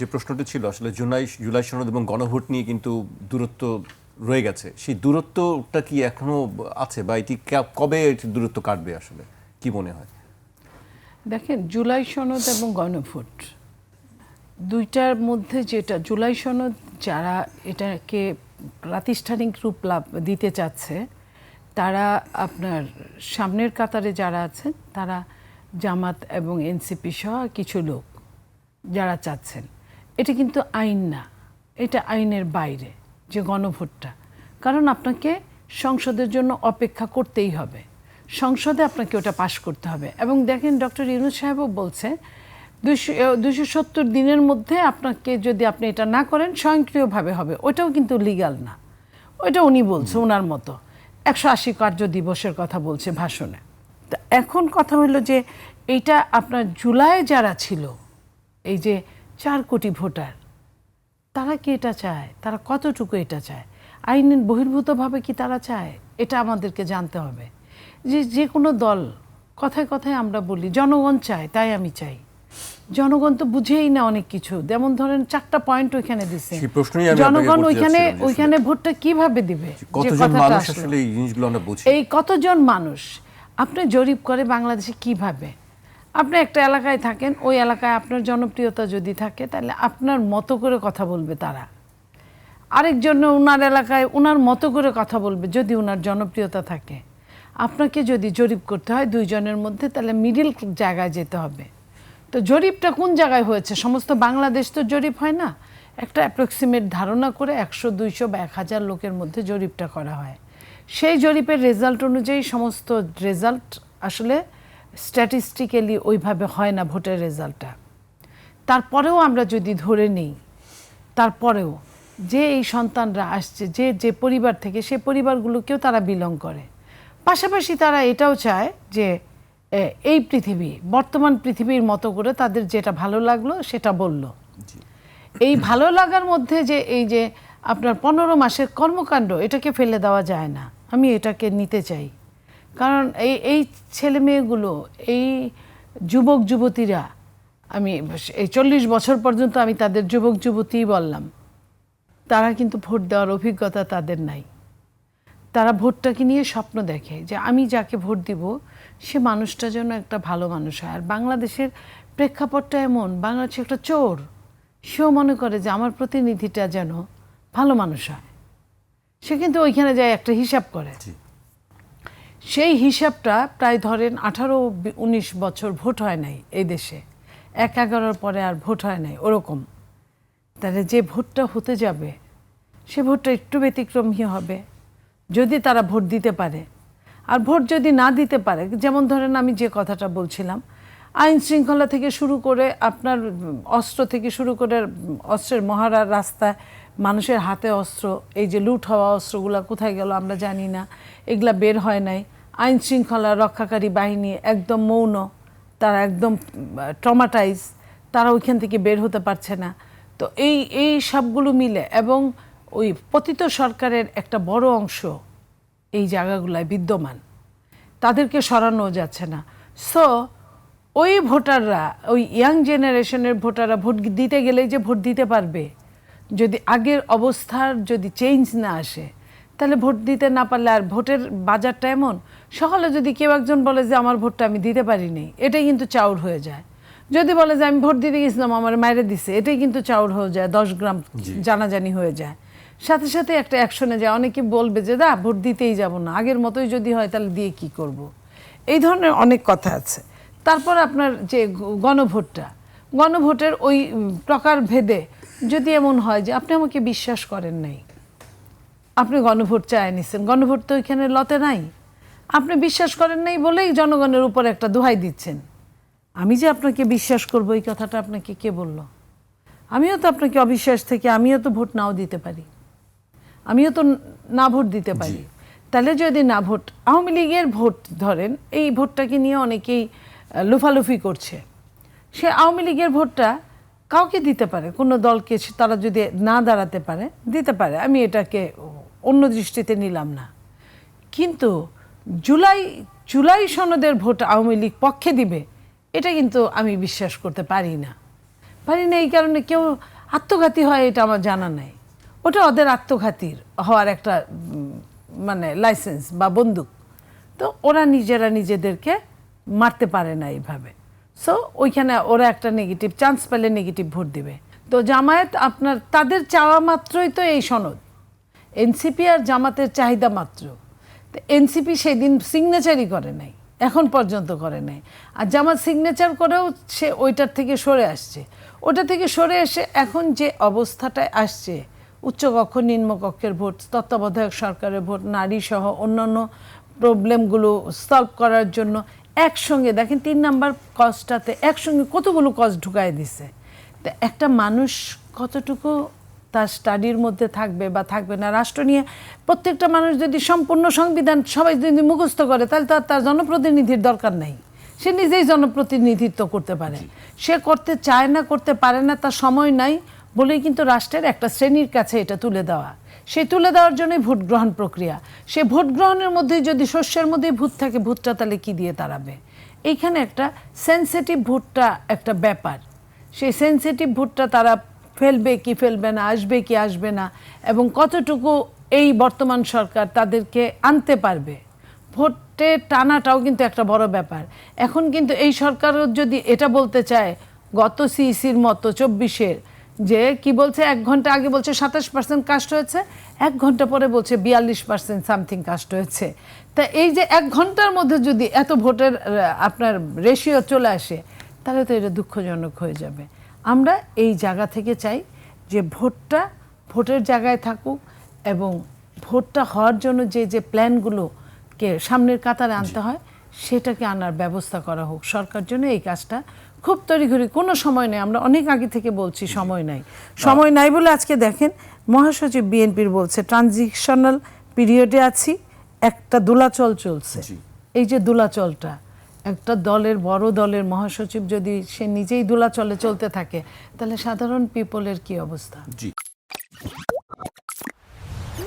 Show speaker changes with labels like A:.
A: যে প্রশ্নটি ছিল, আসলে জুলাই জুলাই সনদ এবং গণভোট নিয়ে কিন্তু দূরত্ব রয়ে গেছে। সেই দূরত্বটা কি এখনও আছে বা এটি কবে এটি দূরত্ব কাটবে আসলে? কি মনে হয়?
B: দেখেন, জুলাই সনদ এবং গণভোট দুইটার মধ্যে যেটা, জুলাই সনদ যারা এটাকে প্রাতিষ্ঠানিক রূপ লাভ, দিতে চাচ্ছে, তারা আপনার সামনের কাতারে যারা আছেন, তারা জামাত এবং এনসিপি সহ কিছু লোক যারা চাচ্ছেন। এটা কিন্তু আইন না। এটা আইনের বাইরে যে গণভোটটা। কারণ আপনাকে সংসদের জন্য অপেক্ষা করতেই হবে। সংসদে আপনাকে ওটা পাশ করতে হবে। এবং দেখেন ডক্টর ইউনুস সাহেবও বলছে দুশো দুশো সত্তর দিনের মধ্যে আপনাকে যদি আপনি এটা না করেন স্বয়ংক্রিয়ভাবে হবে। ওটাও কিন্তু লিগাল না। ওইটা উনি বলছে ওনার মতো। একশো আশি কার্য দিবসের কথা বলছে ভাষণে। তা এখন কথা হলো যে এইটা আপনার জুলাই যারা ছিল এই যে চার কোটি ভোটার। তারা কি এটা চায়? তারা কতটুকু এটা চায়? আইনের বহির্ভূতভাবে কি তারা চায়? এটা আমাদেরকে জানতে হবে। যে যে কোনো দল কথায় কথায় আমরা বলি জনগণ চায় তাই আমি চাই। জনগণ তো বুঝেই না অনেক কিছু। যেমন ধরেন চারটা পয়েন্ট ওইখানে দিচ্ছে জনগণ ওইখানে ওইখানে ভোটটা কীভাবে দিবে?
A: এই
B: কতজন মানুষ? আপনি জরিপ করে বাংলাদেশে কীভাবে? আপনি একটা এলাকায় থাকেন, ওই এলাকায় আপনার জনপ্রিয়তা যদি থাকে, তাহলে আপনার মতো করে কথা বলবে তারা। আরেকজন ওনার এলাকায় ওনার মতো করে কথা বলবে যদি ওনার জনপ্রিয়তা থাকে। আপনাকে যদি জরিপ করতে হয় দুইজনের মধ্যে, তাহলে মিডিল জায়গায় যেতে হবে। তো জরিপটা কোন জায়গায় হয়েছে? সমস্ত বাংলাদেশ তো জরিপ হয় না? একটা অ্যাপ্রক্সিমেট ধারণা করে একশো, দুইশো বা এক হাজার লোকের মধ্যে জরিপটা করা হয়। সেই জরিপের রেজাল্ট অনুযায়ী সমস্ত রেজাল্ট আসলে স্ট্যাটিস্টিক্যালি ওইভাবে হয় না ভোটের রেজাল্টটা। তারপরেও আমরা যদি ধরে নিই তারপরেও যে এই সন্তানরা আসছে যে যে পরিবার থেকে সে পরিবারগুলোকেও তারা বিলং করে। পাশাপাশি তারা এটাও চায় যে এই পৃথিবী বর্তমান পৃথিবীর মতো করে তাদের যেটা ভালো লাগল সেটা বলল। এই ভালো লাগার মধ্যে যে এই যে আপনার পনেরো মাসের কর্মকাণ্ড এটাকে ফেলে দেওয়া যায় না। আমি এটাকে নিতে চাই। কারণ এই এই ছেলে মেয়েগুলো, এই যুবক যুবতীরা, আমি এই চল্লিশ বছর পর্যন্ত আমি তাদের যুবক যুবতীই বললাম, তারা কিন্তু ভোট দেওয়ার অভিজ্ঞতা তাদের নাই। তারা ভোটটাকে নিয়ে স্বপ্ন দেখে যে আমি যাকে ভোট দিব, সে মানুষটা যেন একটা ভালো মানুষ হয়। আর বাংলাদেশের প্রেক্ষাপটটা এমন, বাংলাদেশে একটা চোর, সেও মনে করে যে আমার প্রতিনিধিটা যেন ভালো মানুষ হয়। সে কিন্তু ওইখানে যায় একটা হিসাব করে। সেই হিসাবটা প্রায় ধরেন আঠারো, উনিশ বছর ভোট হয় নাই এই দেশে। এক এগারোর পরে আর ভোট হয় নাই, ওরকম। তাহলে যে ভোটটা হতে যাবে, সে ভোটটা একটু ব্যতিক্রমী হবে, যদি তারা ভোট দিতে পারে। আর ভোট যদি না দিতে পারে, যেমন ধরেন আমি যে কথাটা বলছিলাম, আইন শৃঙ্খলা থেকে শুরু করে আপনার অস্ত্র থেকে শুরু করে অস্ত্রের মহারা রাস্তায় মানুষের হাতে অস্ত্র, এই যে লুট হওয়া অস্ত্রগুলো কোথায় গেল আমরা জানি না, এগুলা বের হয় নাই। আইন শৃঙ্খলা রক্ষাকারী বাহিনী একদম মৌন, তারা একদম ট্রমাটাইজ তারা ওইখান থেকে বের হতে পারছে না। তো এই এই সবগুলো মিলে এবং ওই পতিত সরকারের একটা বড় অংশ এই জায়গাগুলায় বিদ্যমান, তাদেরকে সরানো যাচ্ছে না। সো ওই ভোটাররা, ওই ইয়াং জেনারেশনের ভোটাররা ভোট দিতে গেলেই যে ভোট দিতে পারবে, যদি আগের অবস্থার যদি চেঞ্জ না আসে তাহলে ভোট দিতে না পারলে আর ভোটের বাজারটা এমন? সকালে যদি কেউ একজন বলে যে আমার ভোটটা আমি দিতে পারিনি এটাই কিন্তু চাউর হয়ে যায়। যদি বলে যে আমি ভোট দিতে গেছিলাম আমার মায়েরে দিছে এটাই কিন্তু চাউর হয়ে যায় দশ গ্রাম জানাজানি হয়ে যায়। সাথে সাথে একটা অ্যাকশনে যায়। অনেকে বলবে যে দা ভোট দিতেই যাব না। আগের মতোই যদি হয় তাহলে দিয়ে কি করব। এই ধরনের অনেক কথা আছে। তারপর আপনার যে গণভোটটা। গণভোটের ওই প্রকার ভেদে যদি এমন হয় যে আপনি আমাকে বিশ্বাস করেন নাই। আপনি গণভোট চায় নিছেন। গণভোট তো ওইখানে লতে নাই। আপনি বিশ্বাস করেন নাই বলেই জনগণের উপর একটা দোহাই দিচ্ছেন। আমি যে আপনাকে বিশ্বাস করব এই কথাটা আপনাকে কে বলল? আমিও তো আপনাকে অবিশ্বাস থেকে আমিও তো ভোট নাও দিতে পারি। আমিও তো না ভোট দিতে পারি। তাহলে যদি না ভোট আওয়ামী লীগের ভোট ধরেন এই ভোটটাকে নিয়ে অনেকেই লুফালুফি করছে। সে আওয়ামী লীগের ভোটটা কাউকে দিতে পারে? কোনো দলকে তারা যদি না দাঁড়াতে পারে দিতে পারে। আমি এটাকে অন্য দৃষ্টিতে নিলাম না। কিন্তু জুলাই জুলাই সনদের ভোট আওয়ামী লীগ পক্ষে দিবে, এটা কিন্তু আমি বিশ্বাস করতে পারি না। পারি না এই কারণে কেউ আত্মঘাতী হয়, এটা আমার জানা নাই। ওটা ওদের আত্মঘাতীর হওয়ার একটা মানে লাইসেন্স বা বন্দুক। তো ওরা নিজেরা নিজেদেরকে মারতে পারে না এইভাবে। সো ওইখানে ওরা একটা নেগেটিভ চান্স পেলে নেগেটিভ ভোট দিবে। তো জামায়াত আপনার, তাদের চাওয়া মাত্রই তো এই সনদ। এনসিপি আর জামাতের চাহিদা মাত্র। তো সেই দিন সিগনেচারই করে নাই, এখন পর্যন্ত করে নাই। আর জামাত সিগনেচার করেও সে ওইটার থেকে সরে আসছে। ওটা থেকে সরে এসে এখন যে অবস্থাটায় আসছে উচ্চকক্ষ নিম্নকক্ষের ভোট, তত্ত্বাবধায়ক সরকারের ভোট, নারী সহ অন্যান্য প্রবলেমগুলো সলভ করার জন্য একসঙ্গে, দেখেন তিন নাম্বার কজটাতে একসঙ্গে কতগুলো কজ ঢুকায় দিছে। তা একটা মানুষ কতটুকু তার স্টাডির মধ্যে থাকবে বা থাকবে না। রাষ্ট্র নিয়ে প্রত্যেকটা মানুষ যদি সম্পূর্ণ সংবিধান সবাই যদি মুখস্থ করে তাহলে তার তার জনপ্রতিনিধির দরকার নেই। সে নিজেই জনপ্রতিনিধিত্ব করতে পারে। সে করতে চায় না করতে পারে না তার সময় নাই বলেই কিন্তু রাষ্ট্রের একটা শ্রেণির কাছে এটা তুলে দেওয়া। সে তুলে দেওয়ার জন্যই ভোট গ্রহণ প্রক্রিয়া। সে ভোট গ্রহণের মধ্যে যদি শস্যের মধ্যেই ভূত থাকে ভূতটা তাহলে কী দিয়ে তাড়াবে? এইখানে একটা সেন্সিটিভ ভোটটা একটা ব্যাপার। সেই সেন্সিটিভ ভোটটা তারা ফেলবে কি ফেলবে না, আসবে কি আসবে না, এবং কতটুকু এই বর্তমান সরকার তাদেরকে আনতে পারবে, ভোটে টানাটাও কিন্তু একটা বড় ব্যাপার। এখন কিন্তু এই সরকারও যদি এটা বলতে চায়, গত সিইসির মতো চব্বিশের, যে কি বলছে, এক ঘণ্টা আগে বলছে সাতাশ পার্সেন্ট কাস্ট হয়েছে, এক ঘণ্টা পরে বলছে বিয়াল্লিশ পার্সেন্ট সামথিং কাস্ট হয়েছে। তা এই যে এক ঘণ্টার মধ্যে যদি এত ভোটের আপনার রেশিও চলে আসে, তাহলে তো এটা দুঃখজনক হয়ে যাবে। আমরা এই জায়গা থেকে চাই যে ভোটটা ভোটের জায়গায় থাকুক এবং ভোটটা হওয়ার জন্য যে যে প্ল্যানগুলোকে সামনের কাতারে আনতে হয় সেটাকে আনার ব্যবস্থা করা হোক। সরকার জন্য এই কাজটা খুব তড়িঘড়ি কোনো সময় নেই। আমরা অনেক আগে থেকে বলছি সময় নাই। সময় নাই বলে আজকে দেখেন মহাসচিব বিএনপির বলছে ট্রানজিশনাল পিরিয়ডে আছি একটা দোলাচল চলছে। এই যে দোলাচলটা একটা দলের, বড় দলের মহাসচিব যদি সে নিজেই দোলাচলে চলতে থাকে, তাহলে সাধারণ পিপলের কি অবস্থা?
A: জি।